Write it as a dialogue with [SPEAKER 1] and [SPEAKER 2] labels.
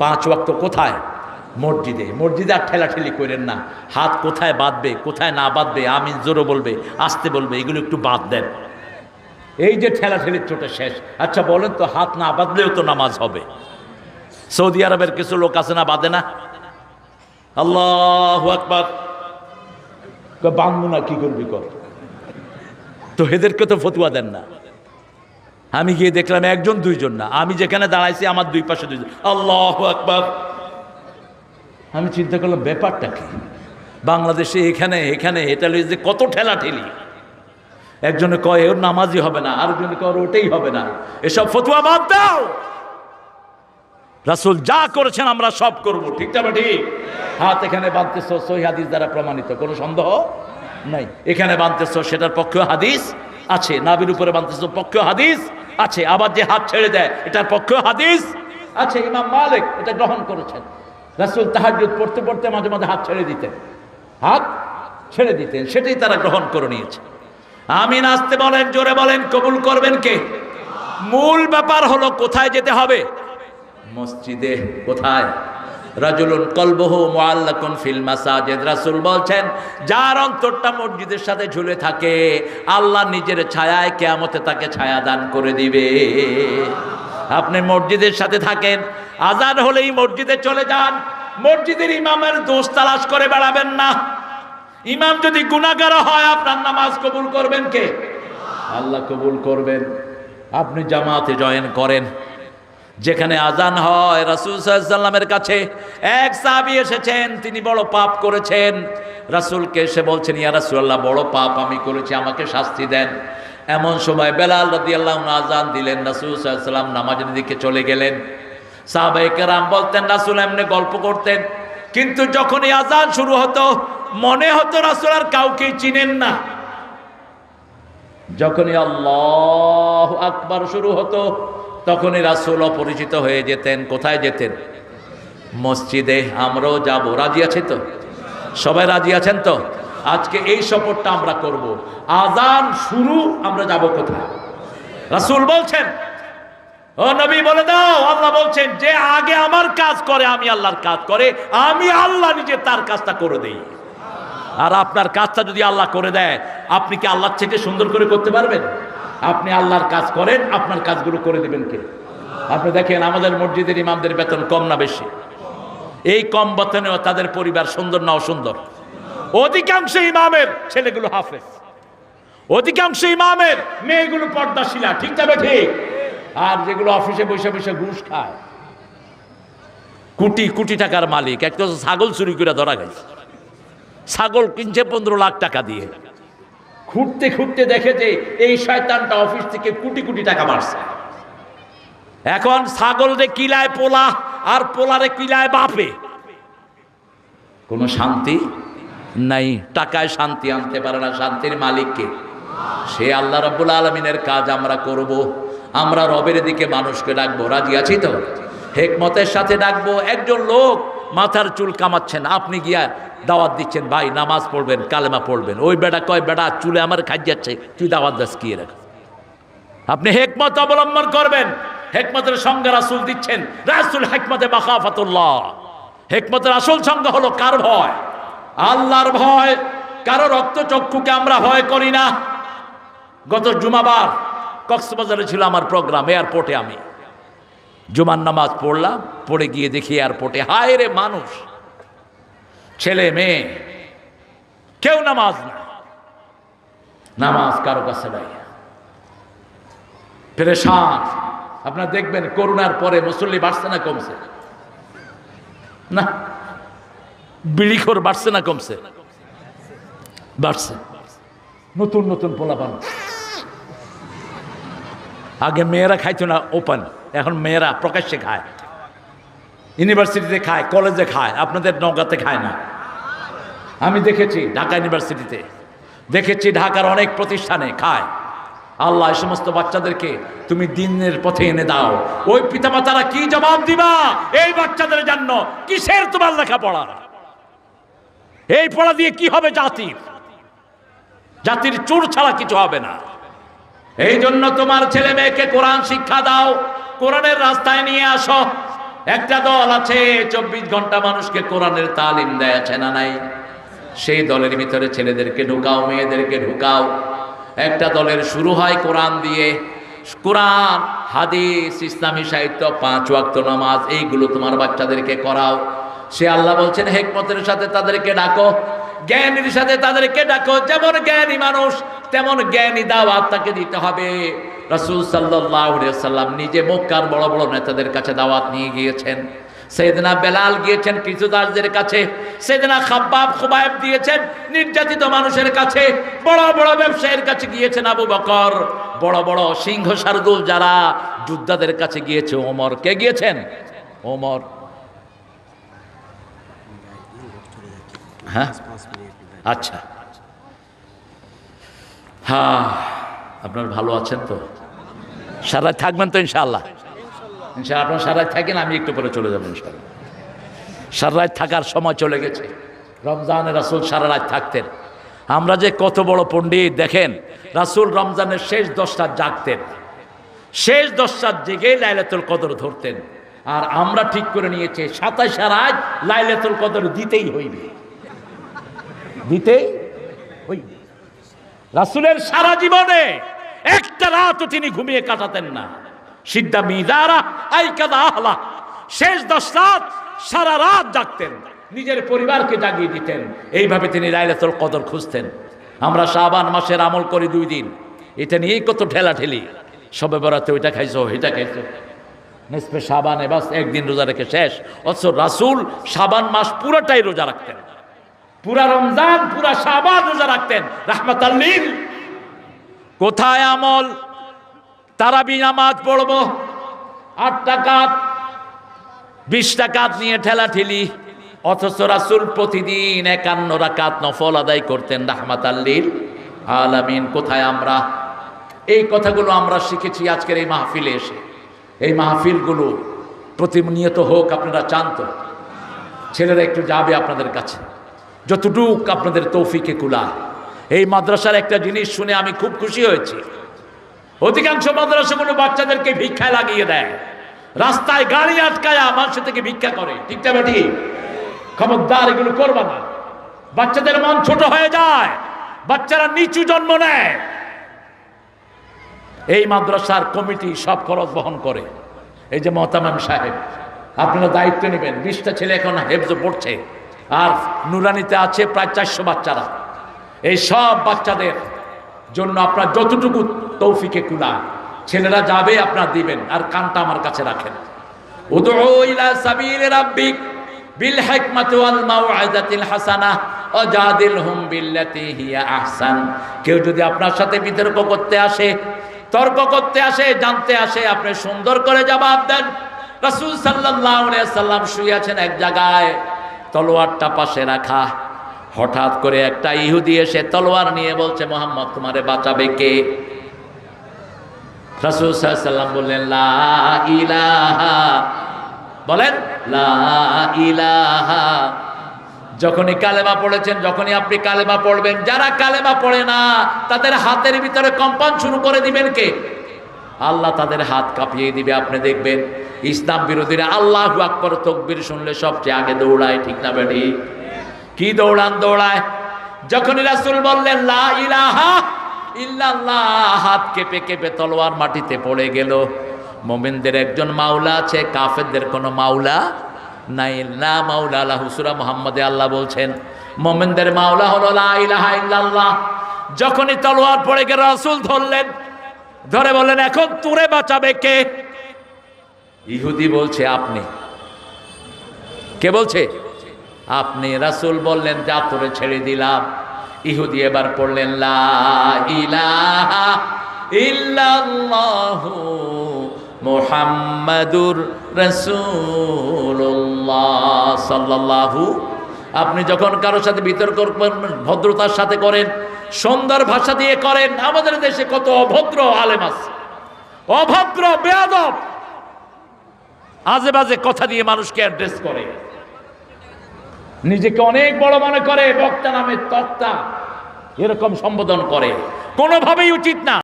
[SPEAKER 1] পাঁচ ওয়াক্ত কোথায়? মসজিদে। মসজিদে আর ঠেলাঠেলি করেন না। হাত কোথায় বাঁধবে, কোথায় না বাঁধবে আমি জোরে বলবে, আসতে বলবে, এগুলো একটু বাদ দেন। এই যে ঠেলাঠেলির চোটে শেষ। আচ্ছা বলেন তো, হাত না বাঁধলেও তো নামাজ হবে। সৌদি আরবের কিছু লোক আছে না, বাঁধে না? আল্লাহ আকবার। বাঁধবো না, কি করবি কর? তো এদেরকে তো ফতুয়া দেন না। আমি গিয়ে দেখলাম একজন, দুইজন না। আমি যেখানে দাঁড়াইছি, আমার দুই পাশে দুইজন। আল্লাহ আকবার। আমি চিন্তা করলাম, ব্যাপারটা কি? বাংলাদেশে এখানে এখানে, এটা যে কত ঠেলা ঠেলি একজনে কয়, ওর নামাজই হবে না। আরেকজনে কয় ওটাই হবে না। এসব ফতুয়া বাদ দাও। রাসুল যা করেছেন আমরা সব করব। ঠিক না ঠিক হাত এখানে বাঁধতেছ, সহি হাদিস দ্বারা প্রমাণিত। কোনো সন্দেহ নাই? এখানে বাঁধতেছ, সেটার পক্ষেও হাদিস আছে। নাবির উপরে বাঁধতেছ, পক্ষেও হাদিস। আছে, আবার যে হাত ছেড়ে দেয়, এটার পক্ষেও হাদিস আছে, ইমাম মালিক এটা গ্রহণ করেছেন। রাসুল তাহাজুদ পড়তে পড়তে মাঝে মাঝে হাত ছেড়ে দিতেন। হাত ছেড়ে দিতেন, সেটাই তারা গ্রহণ করে নিয়েছে। আমিন আসতে বলেন, জোরে বলেন, কবুল করবেন কে? মূল ব্যাপার হলো কোথায় যেতে হবে? মসজিদে, কোথায়? রাজুলুন কলবহু মুআল্লাকুন ফিল মাসাজিদ। রাসূল বলছেন, যার অন্তরটা মসজিদের সাথে ঝুলে থাকে, আল্লাহ নিজের ছায়ায় কিয়ামতে তাকে ছায়া দান করে দিবে। আপনি মসজিদের সাথে থাকেন, আজান হলেই মসজিদে চলে যান। মসজিদের ইমামের দোষ তালাশ করে বেড়াবেন না। ইমাম যদি গুনাহগার হয়, আপনার নামাজ কবুল করবেন কে? আল্লাহ কবুল করবেন। আপনি জামাতে জয়েন করেন। যেখানে আজান হয়, রাসুল সাল্লামের কাছে এক সাহাবি এসেছেন, তিনি বড় পাপ করেছেন। রাসুলকে এসে বলছেন, ইয়া রাসুল্লাহ বড় পাপ আমি করেছি, আমাকে শাস্তি দেন। এমন সময় বেলাল রদি আল্লাহ আজান দিলেন, রাসুল সাল্লাম নামাজের দিকে চলে গেলেন। সাহাবাইকেরাম বলতেন, রাসুল এমনি গল্প করতেন, কিন্তু যখনই আজান শুরু হতো, মনে হতো রাসুল আর কাউকেই চিনেন না। যখনই আল্লাহ আকবার শুরু হতো তখনই রাসুল অপরিচিত হয়ে যেতেন। কোথায় যেতেন? মসজিদে। আমরাও যাব। রাজি আছে তো? সবাই রাজি আছেন তো? আজকে এই সফরটা আমরা করব। আজান শুরু, আমরা যাব কোথায়? রাসুল বলছেন, ও নবী, বলে দাও। আল্লাহ বলছেন, যে আগে আমার কাজ করে, আমি আল্লাহর কাজ করে, আমি আল্লাহ নিজে তার কাজটা করে দেই। আর আপনার কাজটা যদি আল্লাহ করে দেয়, আপনি কি আল্লাহর থেকে সুন্দর করে করতে পারবেন? আপনি আল্লাহর কাজ করেন, আপনার কাজগুলো করে দেবেন কে? আপনি দেখেন, আমাদের মসজিদের ইমামদের বেতন কম না বেশি? এই কম বেতনেও তাদের পরিবার সুন্দর না অসুন্দর? অধিকাংশ ইমামের ছেলেগুলো হাফেজ। অধিকাংশ ইমামের মেয়েগুলো পর্দাশীলা, ঠিক যাবে ঠিক আর যেগুলো অফিসে বসে বসে ঘুষ খায়। কোটি কোটি টাকার মালিক একটা ছাগল চুরি করে ধরা গেছে। ছাগল কিনছে পনেরো লাখ টাকা দিয়ে। খুঁটতে খুঁটতে দেখে যে এই শয়তানটা অফিস থেকে কোটি কোটি টাকা মারছে। এখন ছাগল রে কিলায় পোলা আর পোলারে কিলায় বাপে। কোনো শান্তি নাই, টাকায় শান্তি আনতে পারে না শান্তির মালিককে। সে আল্লাহ রব্বুল আলমিনের কাজ আমরা করব। আমরা রবের দিকে মানুষকে ডাকবো। রাজি আছি তো? হেকমতের সাথে ডাকবো। একজন লোক মাথার চুল কামাচ্ছেন। আপনি গিয়া দাওয়াত দিচ্ছেন, ভাই, নামাজ পড়বেন, কালেমা পড়বেন। ওই বেটা কয়, বেটা, চুলে আমার খাই যাচ্ছে তুই দাওয়াত দাস, কি রাখ আপনি হেকমত অবলম্বন করবেন। হেকমতের সঙ্গে রাসুল দিচ্ছেন, রাসুল হেকমতে বাখাফাতুল্লাহ হেকমতের আসল সঙ্গে হলো কার ভয়? আল্লাহর ভয়। কারও রক্ত চক্ষুকে আমরা ভয় করি না। গত জুমাবার কক্সবাজারে ছিল আমার প্রোগ্রাম, এয়ারপোর্টে আমি। জুমার নামাজ পড়লাম, পড়ে গিয়ে দেখি এয়ারপোর্টে হায় রে মানুষ। ছেলে, মেয়ে, কেউ নামাজ না। নামাজ কারও কাছে নাই। পেরেশান। আপনারা দেখবেন করোনার পরে মুসল্লি বাড়ছে না কমছে? না। বিড়িখোর বাড়ছে না কমছে? বাড়ছে। নতুন নতুন পোলাপান। আগে মেয়েরা খাইতো না, ওপেন। এখন মেয়েরা প্রকাশ্যে খায়। ইউনিভার্সিটিতে খায় কলেজে খায়, আপনাদের নৌকাতে খায় না। আমি দেখেছি ঢাকা ইউনিভার্সিটিতে দেখেছি ঢাকার অনেক প্রতিষ্ঠানে খায়। আল্লাহ এই সমস্ত বাচ্চাদেরকে তুমি দিনের পথে এনে দাও। ওই পিতামাতারা কি জবাব দিবা? এই বাচ্চাদের জন্য কিসের তোমার লেখাপড়া? এই পড়া দিয়ে কি হবে জাতির জাতির চুর ছাড়া কিছু হবে না। এই জন্য তোমার ছেলে মেয়েকে কোরআন শিক্ষা দাও। কোরআনের রাস্তায় নিয়ে আসো। একটা দল আছে, চব্বিশ ঘণ্টা মানুষকে কোরআনের তালিম দেয়, আছে না নাই? সেই দলের ভিতরে ছেলেদেরকে ঢুকাও, মেয়েদেরকে ঢুকাও। একটা দলের শুরু হয় কোরআন দিয়ে। কোরআন, হাদিস, ইসলামী সাহিত্য, পাঁচ ওয়াক্ত নামাজ, এইগুলো তোমার বাচ্চাদেরকে করাও। সে আল্লাহ বলছেন, হেকমতের সাথে তাদেরকে ডাকো, জ্ঞানীর সাথে তাদেরকে ডাকো। যেমন জ্ঞানী মানুষ, তেমন জ্ঞানী দাওয়াত তাকে দিতে হবে। রাসূল সাল্লাম নিজে মক্কার বড় বড় নেতাদের কাছে দাওয়াত নিয়ে গিয়েছেন। সেদিনা বেলাল গিয়েছেন কৃতদাসদের কাছে। সেদিনা খাব্বাব, খুবাইব দিয়েছেন নির্যাতিত মানুষের কাছে। বড় বড় ব্যবসায়ীর কাছে গিয়েছেন আবু বকর। বড় বড় সিংহ শার্দুল যারা যোদ্ধাদের কাছে গিয়েছে। ওমর কে গিয়েছেন? ওমর। হ্যাঁ? আচ্ছা। হ্যাঁ আপনার ভালো আছেন তো? সারা থাকবেন তো ইনশাআল্লাহ? ইনশাআল্লাহ আপনার সারা থাকেন, আমি একটু পরে চলে যাব ইনশাআল্লাহ। সারা থাকার সময় চলে গেছে। রমজানের রাসুল সারা রাত থাকতেন। আমরা যে কত বড় পণ্ডিত, দেখেন, রাসুল রমজানের শেষ দশটা জাগতেন। শেষ দশটার জেগে লাইলাতুল কদর ধরতেন। আর আমরা ঠিক করে নিয়েছি, সাতাশ রাত লাইলাতুল কদর দিতেই হইবে। দিতেই হইবে। রাসুলের সারা জীবনে একটা রাতও তিনি ঘুমিয়ে কাটাতেন না। সিদ্ধা মিদারা আইকাদা আহলা, শেষ দশ রাত সারা রাত জাগতেন, নিজের পরিবারকে জাগিয়ে দিতেন। এইভাবে তিনি লাইলাতুল কদর খুঁজতেন। আমরা শাবান মাসের আমল করি দুই দিন। এটা নিয়েই কত ঠেলা ঠেলি সবে বেড়াতে ওইটা খাইছো এটা খাইছো। নেসপে সাবানে বাস, একদিন রোজা রেখে শেষ। অথচ রাসুল সাবান মাস পুরোটাই রোজা রাখতেন। পুরা রমজান, পুরা সাবান রোজা রাখতেন। রাহমাত কোথায় আমল? তারাবি নামাজ পড়ব। আট টাকা বিশ টাকা নিয়ে ঠেলা ঠেলি অথচ রাসুল প্রতিদিন একান্ন রাকাত নফল আদায় করতেন রাহমাত আল্লির আলামিন। কোথায় আমরা? এই কথাগুলো আমরা শিখেছি আজকের এই মাহফিলে এসে। এই মাহফিলগুলো প্রতিনিয়ত হোক, আপনারা চান তো। ছেলেরা একটু যাবে আপনাদের কাছে। যতটুক আপনাদের তৌফিকে কুলা এই মাদ্রাসার একটা জিনিস শুনে আমি খুব খুশি হয়েছি। অধিকাংশ মাদ্রাসাগুলো বাচ্চাদেরকে ভিক্ষায় লাগিয়ে দেয়। রাস্তায় গাড়ি আটকায় মানুষের থেকে ভিক্ষা করে? ঠিক না বেটি? খবরদার, এগুলো করবা না। বাচ্চাদের মন ছোট হয়ে যায়, বাচ্চারা নিচু জন্ম নেয়। এই মাদ্রাসার কমিটি সব খরচ বহন করে। এই যে মহতামাম সাহেব, আপনারা দায়িত্ব নেবেন। বিশটা ছেলে এখন হেফজ পড়ছে। আর নুরানিতে আছে প্রায় চারশো বাচ্চারা। এই সব বাচ্চাদের জন্য আপনার যতটুকু তৌফিকে কুলা ছেলেরা যাবে আপনার দিবেন, আর কানটা আমার কাছে রাখেন। বিল বিল্লাতি আহসান। কেউ যদি আপনার সাথে বিতর্ক করতে আসে, তর্ক করতে আসে, জানতে আসে, আপনি সুন্দর করে জবাব দেন। রাসূল সাল্লাল্লাহু সাল্লাম শুয়ে আছেন এক জায়গায়, তলোয়ারটা পাশে রাখা। হঠাৎ করে একটা ইহুদি এসে তলোয়ার নিয়ে বলছে, মোহাম্মদ, তোমারে বাঁচাবে কে? রাসূল বললেন, লা ইলাহা। বলেন, লা ইলাহা। যখনই কালেমা পড়েছেন, যখনই আপনি কালেমা পড়বেন, যারা কালেমা পড়ে না, তাদের হাতের ভিতরে কম্পন শুরু করে দিবেন কে? আল্লাহ তাদের হাত কাঁপিয়ে দিবে, আপনি দেখবেন, ইসলাম বিরোধীরা আল্লাহ আকবর তকবির শুনলে সবচেয়ে আগে দৌড়ায়, ঠিক না বেটি? কি দৌড়ান দৌড়ায়? যখনই রাসুল বললেন, লা ইলাহা ইল্লাল্লাহ হাত কেঁপে কেঁপে তলোয়ার মাটিতে পড়ে গেল। মোমেনদের একজন মাওলা আছে, কাফেরদের কোনো মাওলা নাই। না মাওলা আল্লাহ হুসুরা মোহাম্মদে আল্লাহ বলছেন, মোমেনদের মাওলা হলো লা ইলাহা ইল্লাল্লাহ। যখনই তলোয়ার পড়ে গেল, রাসূল ধরলেন, ধরে বললেন, এখন তুরে বাঁচাবে কে? ইহুদি বলছে, আপনি। কে বলছে? আপনি রাসূল বললেন, যা ছেড়ে দিলাম। ইহুদি এবার পড়লেন মুহাম্মাদুর সাল্লাল্লাহু। আপনি যখন কারোর সাথে বিতর্ক ভদ্রতার সাথে করেন সুন্দর ভাষা দিয়ে করেন, আমাদের দেশে কত অভদ্র আলেম আছে। অভদ্র, বেয়াদব। আজে বাজে কথা দিয়ে মানুষকে অ্যাড্রেস করে। নিজেকে অনেক বড় মনে করে বক্তা নামে তক্তা এরকম সম্বোধন করে। কোনোভাবেই উচিত না।